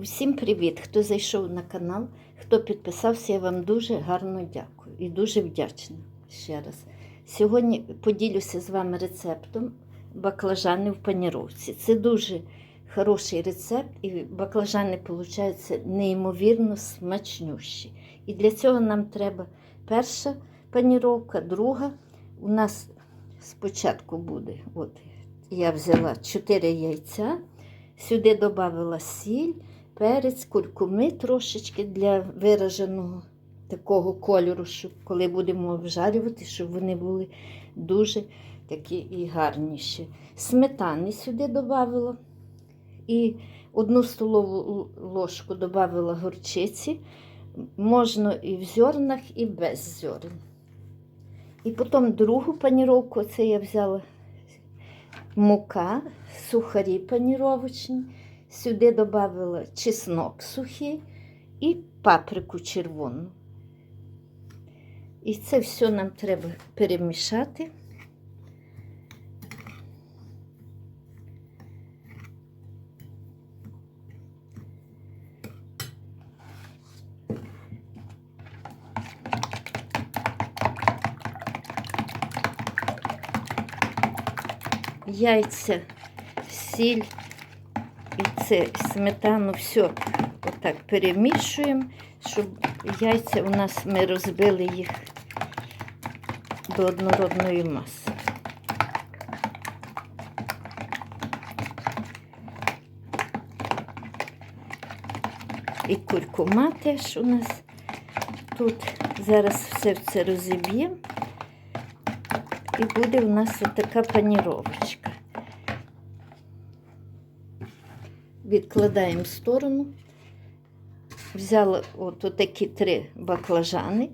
Усім привіт! Хто зайшов на канал, хто підписався, я вам дуже гарно дякую і дуже вдячна ще раз. Сьогодні поділюся з вами рецептом баклажани в паніровці. Це дуже хороший рецепт, і баклажани получаються неймовірно смачнющі. І для цього нам треба перша паніровка, друга. У нас спочатку буде, от я взяла 4 яйця, сюди додала сіль перець, куркуми трошечки для вираженого такого кольору, щоб коли будемо обжарювати, щоб вони були дуже такі і гарніші. Сметани сюди додавала і одну столову ложку додавала горчиці. Можна і в зернах, і без зерен. І потім другу паніровку, це я взяла мука, сухарі паніровочні. Сюди додавала чеснок сухий і паприку червону. І це все нам треба перемішати. Яйця, сіль і це сметану все отак перемішуємо, щоб яйця у нас ми розбили їх до однородної маси. І куркума теж у нас тут. Зараз все це розіб'ємо. І буде у нас отака паніровочка. Відкладаємо в сторону. Взяла от такі три баклажани.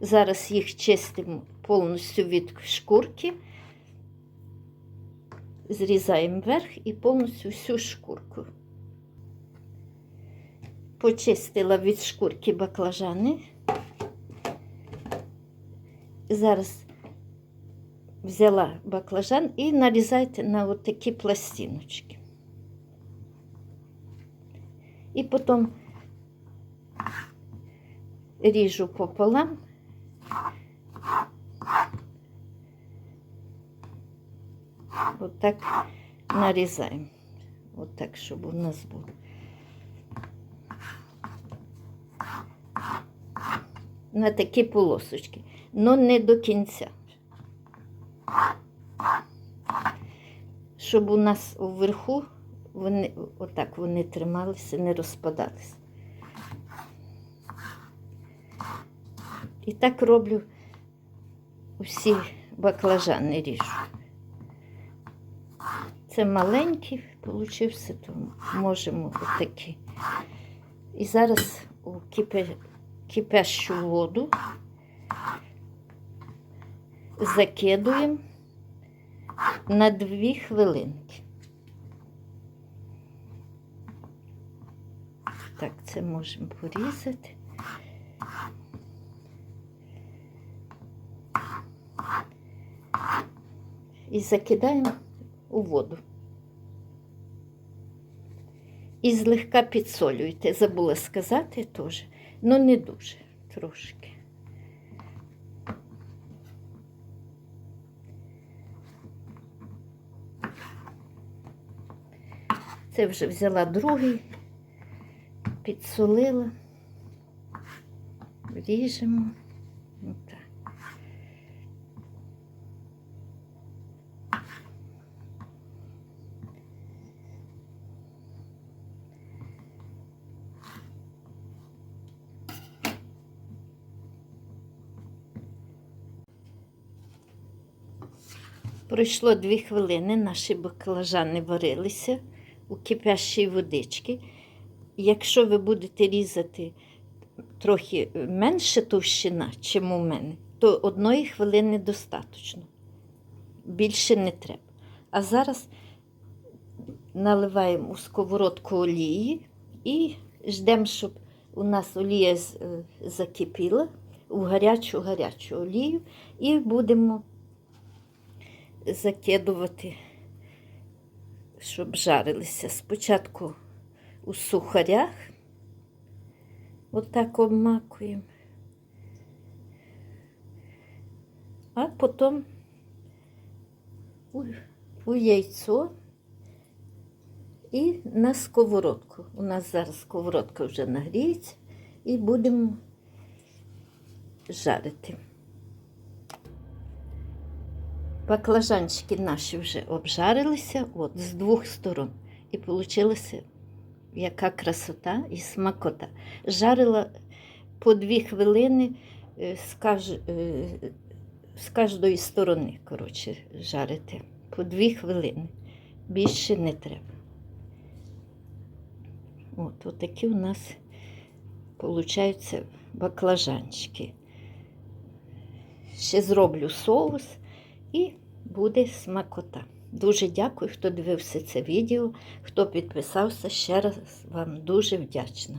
Зараз їх чистимо повністю від шкурки. Зрізаємо вверх і повністю всю шкурку. Почистила від шкурки баклажани. Зараз взяла баклажан і нарізайте на от такі пластиночки. І потім ріжу пополам. Отак нарізаємо. Отак, щоб у нас було. На такі полосочки, але не до кінця. Щоб у нас вверху вони отак вони трималися, не розпадалися. І так роблю усі баклажани ріжу. Це маленький получився, то можемо отакі. І зараз у кипящу воду закидуємо на дві хвилинки. Так, це можемо порізати. І закидаємо у воду. І злегка підсолюйте. Забула сказати теж, ну не дуже, трошки. Це вже взяла другий, підсолила, ріжемо. Отак. Пройшло дві хвилини, наші баклажани варилися у кипящій водички. Якщо ви будете різати трохи менше товщина, чим у мене, то одної хвилини достатньо. Більше не треба. А зараз наливаємо у сковородку олії і ждемо, щоб у нас олія е, закипіла у гарячу гарячу олію, і будемо закидувати щоб жарилися. Спочатку у сухарях. Отак обмакуємо. А потім у, у яйцо і на сковородку. У нас зараз сковородка вже нагріється і будемо жарити. Баклажанчики наші вже обжарилися от, з двох сторон. І вийшла яка красота і смакота. Жарила по дві хвилини е, з, каж... е, з кожної сторони, коротше, жарити. По дві хвилини. Більше не треба. От, от такі у нас получаються баклажанчики. Ще зроблю соус і буде смакота. Дуже дякую, хто дивився це відео, хто підписався. Ще раз вам дуже вдячна.